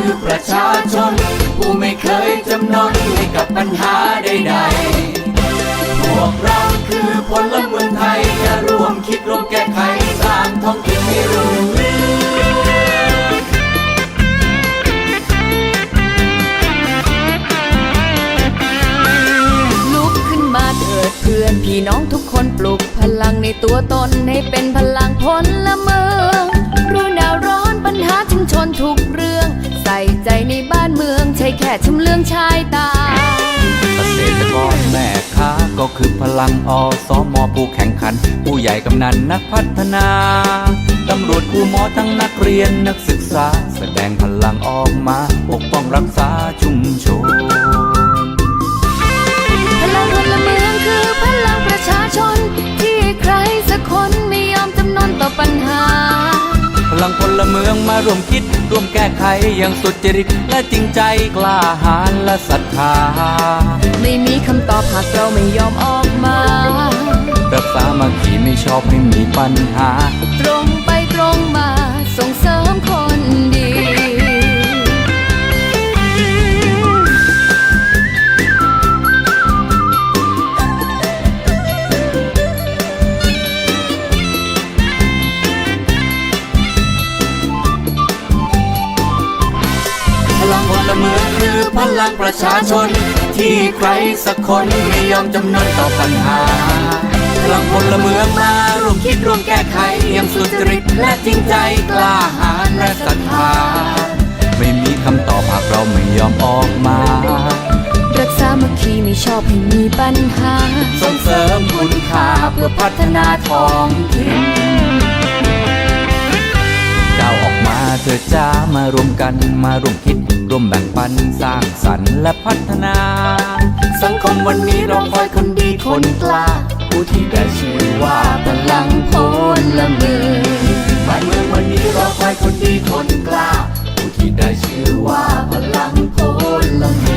ือประชาชน ผู้ไม่เคยจำนนให้กับปัญหาใดๆ พวกเราคือพลเมืองไทยจะร่วมคิดร่วมแก้ไขสร้างท้องถิ่นให้รุ่งเรืองลุกขึ้นมาเถิดเพื่อนพี่น้องทุกคนปลุกพลังในตัวตนให้เป็นพลังพลเมืองรู้แนาวร้อนปัญหาชุมชนทุกเรื่อง ใจในบ้านเมืองใช่แค่ชำเลืองชายตา เกษตรกรแม่ค้าก็คือพลังอสมผู้แข่งขัน ผู้ใหญ่กำนันนักพัฒนาตำรวจครูหมอทั้งนักเรียนนักศึกษา แสดงพลังออกมาปกป้องรักษาชุมชน พลังพลเมืองคือพลังประชาชน ที่ใครสักคนไม่ยอมจำนนต่อปัญหา ลังพลเมืองมาร่วมคิดร่วมแก้ไขอย่างสุดจริต และจริงใจกล้าหาญและศรัทธา ไม่มีคำตอบหากเราไม่ยอมออกมา รักษามาขีไม่ชอบให้มีปัญหา ตรงไปตรงมาส่งเสริมคนดี พลังประชาชน ที่ใครสักคนไม่ยอมจำนนต่อปัญหาพลังพลเมืองมาร่วมคิดร่วมแก้ไขอย่างสุจริตและจริงใจกล้าหาญและศรัทธาไม่มีคำตอบหากเราไม่ยอมออกมา รักษามัคคีไม่ชอบให้มีปัญหา ส่งเสริมคุณค่าเพื่อพัฒนาท้องถิ่นก้าวออกมาเธอจ้ามารวมกันมาร่วมคิด ร่วมแบ่งปันสร้างสรรค์และพัฒนา สังคมวันนี้เราคอยคนดีคนกล้า ผู้ที่ได้ชื่อว่าพลังพลเมืองบ้านเมืองวันนี้เราคอยคนดีคนกล้า ผู้ที่ได้ชื่อว่าพลังพลเมือง